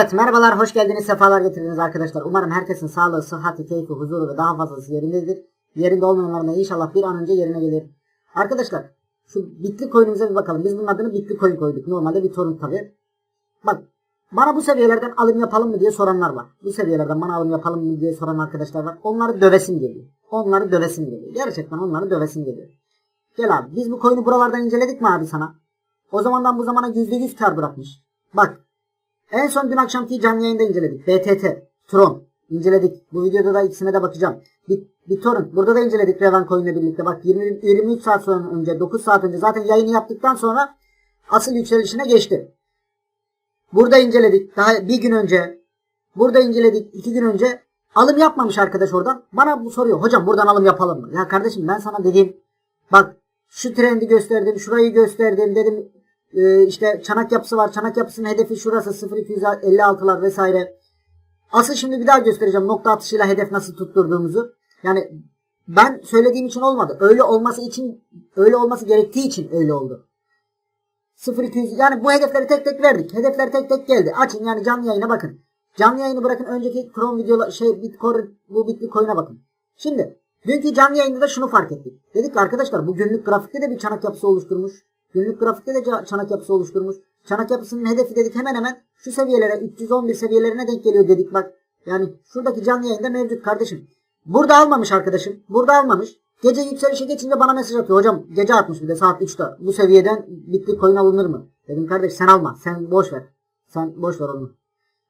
Evet merhabalar hoş geldiniz sefalar getirdiniz arkadaşlar. Umarım herkesin sağlığı, sıhhati, keyfi, huzuru ve daha fazlası yerindedir. Yerinde olmayanların da inşallah bir an önce yerine gelir. Arkadaşlar şu bitli coin'imize bir bakalım. Biz bunun adını bitli coin koyduk. Normalde bir torun tabi. Bak bana bu seviyelerden alım yapalım mı diye soranlar var. Bu seviyelerden bana alım yapalım mı diye soran arkadaşlar var. Onları dövesim geliyor. Onları dövesim geliyor. Gerçekten onları dövesim geliyor. Gel abi biz bu coin'i buralardan inceledik mi abi sana? O zamandan bu zamana %100 kar bırakmış. Bak en son dün akşamki canlı yayında inceledik. BTT, Tron inceledik. Bu videoda da ikisine de bakacağım. Bir torun. Burada da inceledik Revan Coin birlikte. Bak 20, 23 saat sonra önce 9 saat önce zaten yayını yaptıktan sonra asıl yükselişine geçti. Burada inceledik. Daha bir gün önce. Burada inceledik. iki gün önce. Alım yapmamış arkadaş oradan. Bana bu soruyor. Hocam buradan alım yapalım mı? Ya kardeşim ben sana dedim. Bak şu trendi gösterdim. Şurayı gösterdim. Dedim ee, işte çanak yapısı var. Çanak yapısının hedefi şurası 0256'lar vesaire. Asıl şimdi bir daha göstereceğim nokta atışıyla hedef nasıl tutturduğumuzu. Yani ben söylediğim için olmadı. Öyle olması için öyle olması gerektiği için öyle oldu. 0200 yani bu hedefleri tek tek verdik. Hedefler tek tek geldi. Açın yani canlı yayına bakın. Canlı yayını bırakın önceki Chrome videolar şey Bitcoin bu Bitcoin'e bakın. Şimdi dünkü canlı yayında da şunu fark ettik. Dedik ki arkadaşlar bu günlük grafikte de bir çanak yapısı oluşturmuş. Günlük grafikte de çanak yapısı oluşturmuş. Çanak yapısının hedefi dedik hemen hemen şu seviyelere 311 seviyelerine denk geliyor dedik bak. Yani şuradaki canlı yayında mevcut kardeşim. Burada almamış arkadaşım. Burada almamış. Gece yükselişe geçince bana mesaj atıyor. Hocam gece atmış bir de saat 3'te. Bu seviyeden bitli coin alınır mı? Dedim kardeş sen alma. Sen boş ver. Sen boş ver onu.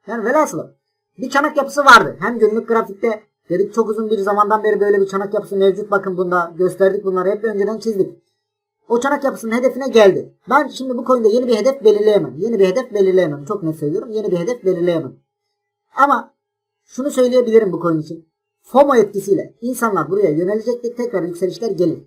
Yani velhasılı. Bir çanak yapısı vardı. Hem günlük grafikte dedik çok uzun bir zamandan beri böyle bir çanak yapısı mevcut. Bakın bunda gösterdik bunları. Hep önceden çizdik. O çanak yapısının hedefine geldi. Ben şimdi bu coin'de yeni bir hedef belirleyemem. Yeni bir hedef belirleyemem. Çok net söylüyorum. Yeni bir hedef belirleyemem. Ama şunu söyleyebilirim bu coin için. FOMO etkisiyle insanlar buraya yönelecektir. Tekrar yükselişler gelir.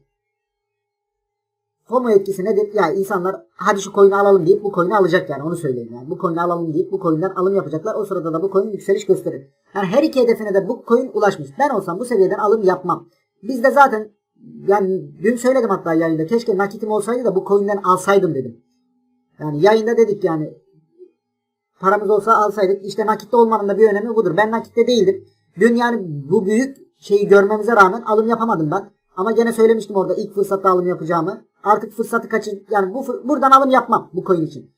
FOMO etkisi nedir? Ya insanlar hadi şu coin'i alalım deyip bu coin'i alacak yani onu söyleyeyim yani. Bu coin'i alalım deyip bu coin'den alım yapacaklar. O sırada da bu coin yükseliş gösterir. Yani her iki hedefine de bu coin ulaşmış. Ben olsam bu seviyeden alım yapmam. Biz de zaten yani dün söyledim hatta yayında keşke nakitim olsaydı da bu coin'den alsaydım dedim. Yani yayında dedik yani paramız olsa alsaydık. İşte nakitte olmanın da bir önemi budur. Ben nakitte değildim. Dün yani bu büyük şeyi görmemize rağmen alım yapamadım ben. Ama gene söylemiştim orada ilk fırsatta alım yapacağımı. Artık fırsatı kaçır yani bu buradan alım yapmam bu coin için.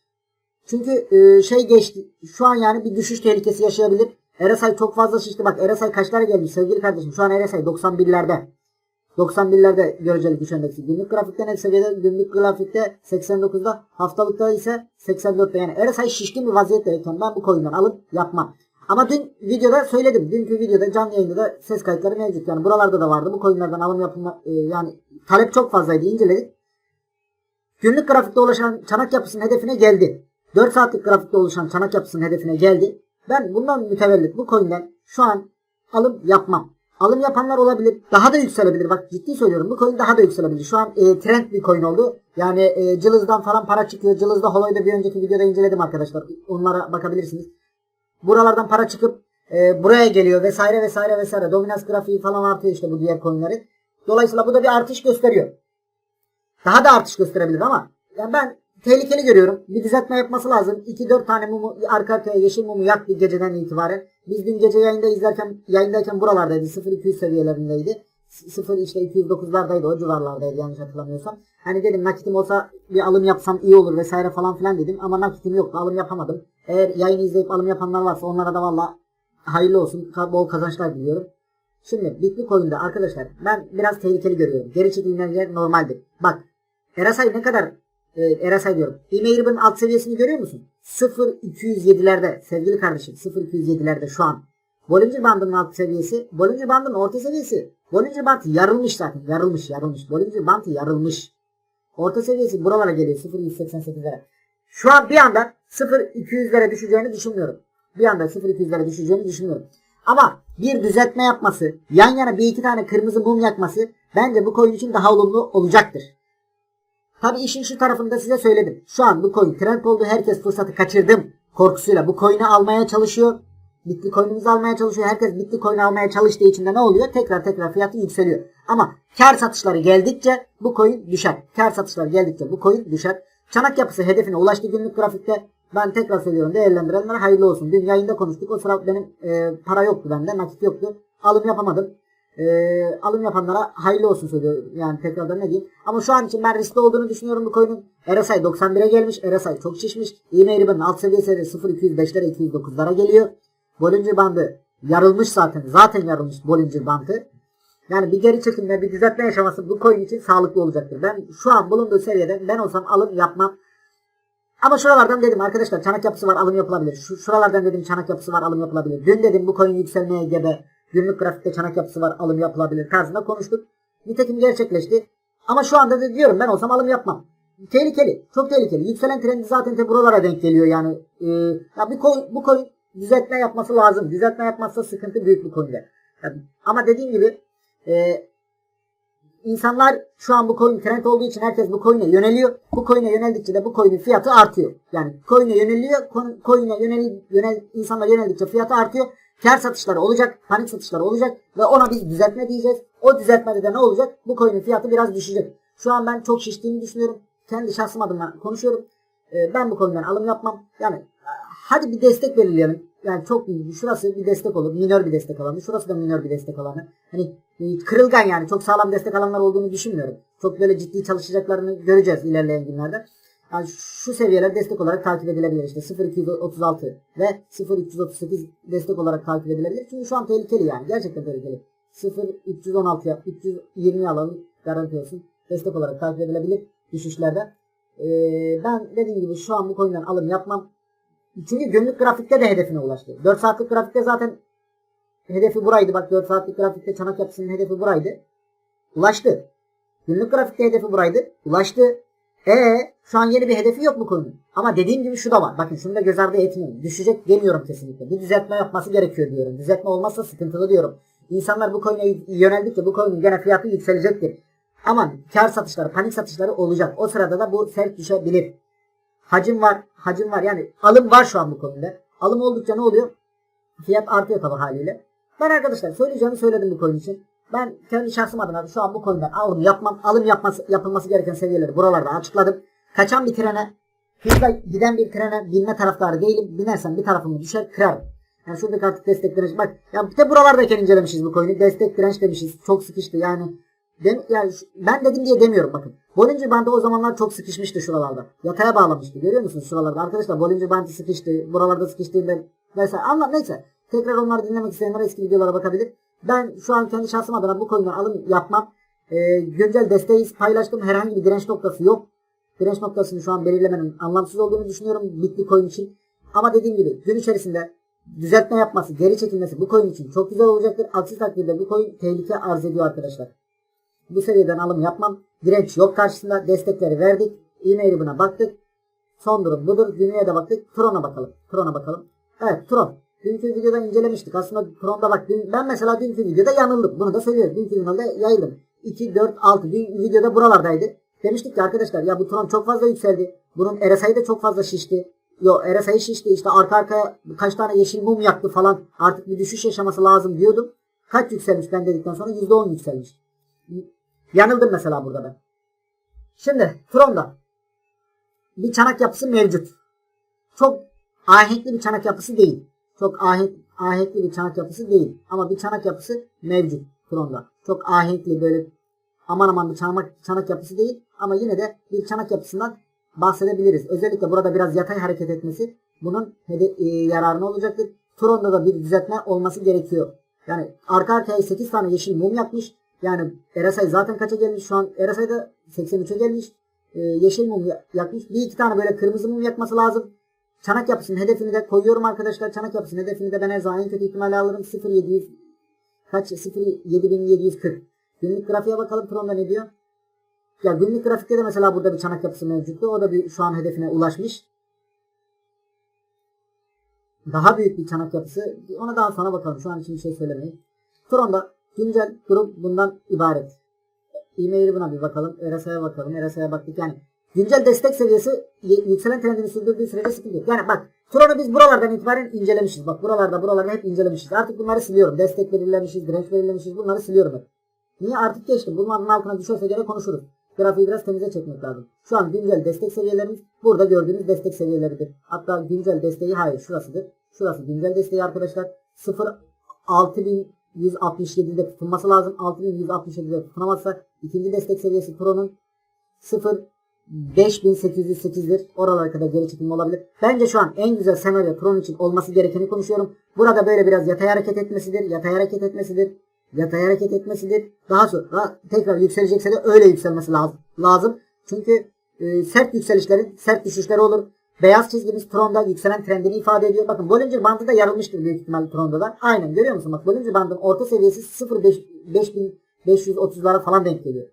Çünkü e, şey geçti. Şu an yani bir düşüş tehlikesi yaşayabilir. RSI çok fazla şişti. Bak RSI kaçlara gelmiş sevgili kardeşim. Şu an RSI 91'lerde. 91'lerde göreceli güç endeksi. Günlük grafikte ne seviyede? Günlük grafikte 89'da. Haftalıkta ise 84'te. Yani RSI şişkin bir vaziyetteyken ben bu coin'den alıp yapmam. Ama dün videoda söyledim. Dünkü videoda canlı yayında da ses kayıtları mevcut. Yani buralarda da vardı. Bu coin'lerden alım yapılma e, yani talep çok fazlaydı. inceledik. Günlük grafikte oluşan çanak yapısının hedefine geldi. 4 saatlik grafikte oluşan çanak yapısının hedefine geldi. Ben bundan mütevellit bu coin'den şu an alım yapmam. Alım yapanlar olabilir. Daha da yükselebilir. Bak ciddi söylüyorum. Bu coin daha da yükselebilir. Şu an e, trend bir coin oldu. Yani e, Cılız'dan falan para çıkıyor. Cılız'da Holo'yu bir önceki videoda inceledim arkadaşlar. Onlara bakabilirsiniz. Buralardan para çıkıp e, buraya geliyor vesaire vesaire vesaire. Dominans grafiği falan artıyor işte bu diğer coinlerin. Dolayısıyla bu da bir artış gösteriyor. Daha da artış gösterebilir ama yani ben tehlikeli görüyorum. Bir düzeltme yapması lazım. 2-4 tane mumu arka arkaya yeşil mumu yak bir geceden itibaren. Biz dün gece yayında izlerken yayındayken buralardaydı. 0-200 seviyelerindeydi. 0 işte 209'lardaydı o civarlardaydı yanlış hatırlamıyorsam. Hani dedim nakitim olsa bir alım yapsam iyi olur vesaire falan filan dedim ama nakitim yok alım yapamadım. Eğer yayını izleyip alım yapanlar varsa onlara da valla hayırlı olsun bol kazançlar diliyorum. Şimdi Bitcoin'de arkadaşlar ben biraz tehlikeli görüyorum. Geri çekilmeler normaldir. Bak RSI ne kadar e, RSI diyorum. E-Mail'in alt seviyesini görüyor musun? 0.207'lerde sevgili kardeşim 0.207'lerde şu an. Bollinger bandının alt seviyesi, Bollinger bandının orta seviyesi. Bollinger band yarılmış zaten. Yarılmış, yarılmış. Bollinger band yarılmış. Orta seviyesi buralara geliyor 0.188'lere. Şu an bir anda 0.200'lere düşeceğini düşünmüyorum. Bir anda 0.200'lere düşeceğini düşünmüyorum. Ama bir düzeltme yapması, yan yana bir iki tane kırmızı mum yakması bence bu coin için daha olumlu olacaktır. Tabi işin şu tarafında size söyledim. Şu an bu coin trend oldu. Herkes fırsatı kaçırdım korkusuyla bu coin'i almaya çalışıyor. Bitli coin'imizi almaya çalışıyor. Herkes bitli coin almaya çalıştığı için de ne oluyor? Tekrar tekrar fiyatı yükseliyor. Ama kar satışları geldikçe bu coin düşer. Kar satışları geldikçe bu coin düşer. Çanak yapısı hedefine ulaştı günlük grafikte. Ben tekrar söylüyorum değerlendirenler hayırlı olsun. Dün yayında konuştuk. O sıra benim e, para yoktu bende. Nakit yoktu. Alım yapamadım. E, alım yapanlara hayırlı olsun söylüyorum. Yani tekrardan ne diyeyim. Ama şu an için ben riskli olduğunu düşünüyorum bu coin'in. RSI 91'e gelmiş. RSI çok şişmiş. İğme ribanın alt seviyesi de 0.205'lere 209'lara geliyor. Bollinger bandı yarılmış zaten. Zaten yarılmış Bollinger bandı. Yani bir geri çekilme, bir düzeltme yaşaması bu coin için sağlıklı olacaktır. Ben şu an bulunduğu seviyede ben olsam alım yapmam. Ama şuralardan dedim arkadaşlar çanak yapısı var alım yapılabilir. Şu, şuralardan dedim çanak yapısı var alım yapılabilir. Dün dedim bu coin yükselmeye gebe. Günlük grafikte çanak yapısı var alım yapılabilir tarzında konuştuk. Nitekim gerçekleşti. Ama şu anda da diyorum ben olsam alım yapmam. Tehlikeli. Çok tehlikeli. Yükselen trendi zaten de buralara denk geliyor yani. Ee, ya bir coin, bu coin düzeltme yapması lazım. Düzeltme yapmazsa sıkıntı büyük bir coin'de. Yani, ama dediğim gibi e, insanlar şu an bu coin trend olduğu için herkes bu coin'e yöneliyor. Bu coin'e yöneldikçe de bu coin'in fiyatı artıyor. Yani coin'e yöneliyor. coin- Coin'e yönel, yönel, insanlar yöneldikçe fiyatı artıyor. Kar satışları olacak, panik satışları olacak ve ona biz düzeltme diyeceğiz. O düzeltmede de ne olacak? Bu coin'in fiyatı biraz düşecek. Şu an ben çok şiştiğini düşünüyorum. Kendi şahsım adına konuşuyorum. Ee, ben bu coin'den alım yapmam. Yani e, hadi bir destek belirleyelim. Yani çok şurası bir destek olur. Minör bir destek alanı. Şurası da minör bir destek alanı. Hani e, kırılgan yani çok sağlam destek alanlar olduğunu düşünmüyorum. Çok böyle ciddi çalışacaklarını göreceğiz ilerleyen günlerde. Yani şu seviyeler destek olarak takip edilebilir işte 0236 ve 0338 destek olarak takip edilebilir. Çünkü şu an tehlikeli yani gerçekten tehlikeli. 0316'ya 320 alalım garanti olsun. Destek olarak takip edilebilir düşüşlerde. Ee, ben dediğim gibi şu an bu coin'den alım yapmam. Çünkü günlük grafikte de hedefine ulaştı. 4 saatlik grafikte zaten hedefi buraydı. Bak 4 saatlik grafikte çanak yapısının hedefi buraydı. Ulaştı. Günlük grafikte hedefi buraydı. Ulaştı. E şu an yeni bir hedefi yok bu konunun. Ama dediğim gibi şu da var. Bakın şunu da göz ardı etmeyin. Düşecek demiyorum kesinlikle. Bir düzeltme yapması gerekiyor diyorum. Düzeltme olmazsa sıkıntılı diyorum. İnsanlar bu coin'e yöneldikçe bu coin'in gene fiyatı yükselecektir. Ama kar satışları, panik satışları olacak. O sırada da bu sert düşebilir. Hacim var, hacim var. Yani alım var şu an bu konuda. Alım oldukça ne oluyor? Fiyat artıyor tabii haliyle. Ben arkadaşlar söyleyeceğimi söyledim bu coin için. Ben kendi şahsım adına şu an bu coin'den alım yapmam. Alım yapması, yapılması gereken seviyeleri buralarda açıkladım. Kaçan bir trene, hızla giden bir trene binme taraftarı değilim. Binersem bir tarafımı düşer kırarım. Yani şuradaki artık destek direnç. Bak ya bir de buralardayken incelemişiz bu coin'i. Destek direnç demişiz. Çok sıkıştı yani. Dem, yani ben dedim diye demiyorum bakın. Bollinger bandı o zamanlar çok sıkışmıştı şuralarda. Yataya bağlamıştı. Görüyor musunuz şuralarda? Arkadaşlar Bollinger bandı sıkıştı. Buralarda sıkıştığında vesaire. Anla neyse. Tekrar onları dinlemek isteyenler eski videolara bakabilir. Ben şu an kendi şahsım adına bu coin'den alım yapmam. Ee, güncel desteği paylaştım. Herhangi bir direnç noktası yok. Direnç noktasını şu an belirlemenin anlamsız olduğunu düşünüyorum bitli coin için. Ama dediğim gibi gün içerisinde düzeltme yapması, geri çekilmesi bu coin için çok güzel olacaktır. Aksi takdirde bu coin tehlike arz ediyor arkadaşlar. Bu seviyeden alım yapmam. Direnç yok karşısında. Destekleri verdik. E-mail buna baktık. Son durum budur. Günlüğe de baktık. Tron'a bakalım. Tron'a bakalım. Evet Tron. Dünkü videoda incelemiştik. Aslında Tron'da bak dün, ben mesela dünkü videoda yanıldım. Bunu da söylüyorum. Dünkü videoda yayıldım. 2, 4, 6. Dün videoda buralardaydı. Demiştik ki arkadaşlar ya bu Tron çok fazla yükseldi. Bunun RSI'ı da çok fazla şişti. Yo RSI şişti işte arka arkaya kaç tane yeşil mum yaktı falan. Artık bir düşüş yaşaması lazım diyordum. Kaç yükselmiş ben dedikten sonra %10 yükselmiş. Yanıldım mesela burada ben. Şimdi Tron'da bir çanak yapısı mevcut. Çok ahenkli bir çanak yapısı değil. Çok ahenk, ahenkli bir çanak yapısı değil. Ama bir çanak yapısı mevcut Tron'da. Çok ahenkli böyle aman aman bir çanak, çanak yapısı değil. Ama yine de bir çanak yapısından bahsedebiliriz. Özellikle burada biraz yatay hareket etmesi bunun hede- e, yararına olacaktır. Tron'da da bir düzeltme olması gerekiyor. Yani arka arkaya 8 tane yeşil mum yapmış. Yani RSI zaten kaça gelmiş? Şu an RSI'da 83'e gelmiş. Ee, yeşil mum ya- yakmış. Bir iki tane böyle kırmızı mum yakması lazım. Çanak yapısının hedefini de koyuyorum arkadaşlar. Çanak yapısının hedefini de ben her zaman en kötü ihtimalle alırım. 0700 kaç? 07740. Günlük grafiğe bakalım Tron'da ne diyor? Ya günlük grafikte de mesela burada bir çanak yapısı mevcuttu. O da bir, şu an hedefine ulaşmış. Daha büyük bir çanak yapısı. Ona daha sonra bakalım. Şu an için bir şey söylemeyin. Tron'da güncel grup bundan ibaret. E-mail'i buna bir bakalım. RSI'ye bakalım. RSI'ye baktık. Yani güncel destek seviyesi yükselen trendini sürdürdüğü sürece yok. Yani bak Tron'u biz buralardan itibaren incelemişiz. Bak buralarda buralarda hep incelemişiz. Artık bunları siliyorum. Destek belirlemişiz. Direnç belirlemişiz. Bunları siliyorum hep. Niye artık geçtim. Bunların altına düşerse gene konuşuruz. Grafiği biraz temize çekmek lazım. Şu an güncel destek seviyelerimiz burada gördüğünüz destek seviyeleridir. Hatta güncel desteği hayır şurasıdır. Şurası güncel desteği arkadaşlar. 0 6167'de tutulması lazım. 6167'de tutunamazsa ikinci destek seviyesi Pro'nun 0 5808'dir. Oralara kadar geri çekilme olabilir. Bence şu an en güzel senaryo Tron için olması gerekeni konuşuyorum. Burada böyle biraz yatay hareket etmesidir. Yatay hareket etmesidir. Yatay hareket etmesidir. Daha sonra tekrar yükselecekse de öyle yükselmesi lazım. lazım. Çünkü e, sert yükselişlerin sert düşüşleri olur. Beyaz çizgimiz Tron'da yükselen trendini ifade ediyor. Bakın Bollinger bandı da yarılmıştır büyük ihtimalle Tron'da da. Aynen görüyor musun? Bak Bollinger bandının orta seviyesi 0.5530'lara falan denk geliyor.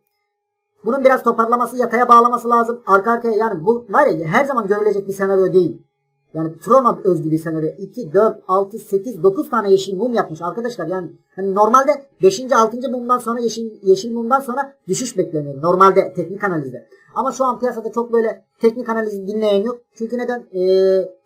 Bunun biraz toparlaması, yataya bağlaması lazım. Arka arkaya yani bu var ya her zaman görülecek bir senaryo değil. Yani Tron'a özgü bir senaryo. 2, 4, 6, 8, 9 tane yeşil mum yapmış arkadaşlar. Yani hani normalde 5. 6. mumdan sonra yeşil, yeşil mumdan sonra düşüş bekleniyor. Normalde teknik analizde. Ama şu an piyasada çok böyle teknik analizi dinleyen yok. Çünkü neden? Ee,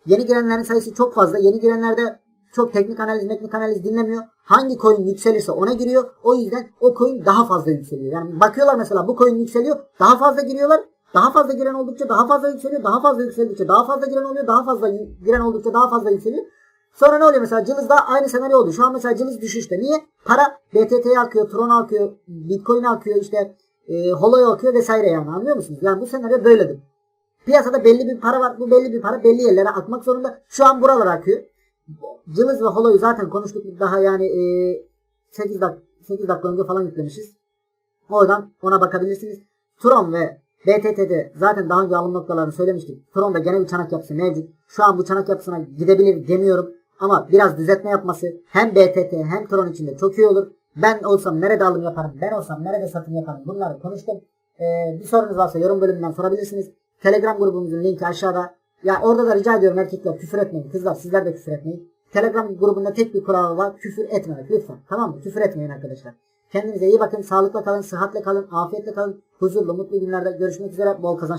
yeni girenlerin sayısı çok fazla. Yeni girenlerde çok teknik analiz, teknik analiz dinlemiyor. Hangi coin yükselirse ona giriyor. O yüzden o coin daha fazla yükseliyor. Yani bakıyorlar mesela bu coin yükseliyor. Daha fazla giriyorlar. Daha fazla giren oldukça daha fazla yükseliyor. Daha fazla yükseldikçe daha fazla giren oluyor. Daha fazla giren oldukça daha fazla yükseliyor. Sonra ne oluyor mesela Cılız'da aynı senaryo oldu. Şu an mesela Cılız düşüşte. Niye? Para BTT'ye akıyor, Tron'a akıyor, Bitcoin'e akıyor, işte e, Holo'ya akıyor vesaire yani anlıyor musunuz? Yani bu senaryo böyledir. Piyasada belli bir para var. Bu belli bir para belli yerlere akmak zorunda. Şu an buralara akıyor. Cılız ve Holo'yu zaten konuştuk daha yani e, 8 dakika 8 dakika önce falan yüklemişiz. Oradan ona bakabilirsiniz. Tron ve BTT'de zaten daha önce alım noktalarını söylemiştik. Tron'da gene bir çanak yapısı mevcut. Şu an bu çanak yapısına gidebilir demiyorum. Ama biraz düzeltme yapması hem BTT hem Tron içinde çok iyi olur. Ben olsam nerede alım yaparım, ben olsam nerede satım yaparım bunları konuştum. Ee, bir sorunuz varsa yorum bölümünden sorabilirsiniz. Telegram grubumuzun linki aşağıda. Ya orada da rica ediyorum erkekler küfür etmeyin. Kızlar sizler de küfür etmeyin. Telegram grubunda tek bir kural var. Küfür etmemek lütfen. Tamam mı? Küfür etmeyin arkadaşlar. Kendinize iyi bakın. Sağlıkla kalın, sıhhatle kalın, afiyetle kalın. Huzurlu, mutlu günlerde görüşmek üzere. Bol kazanç.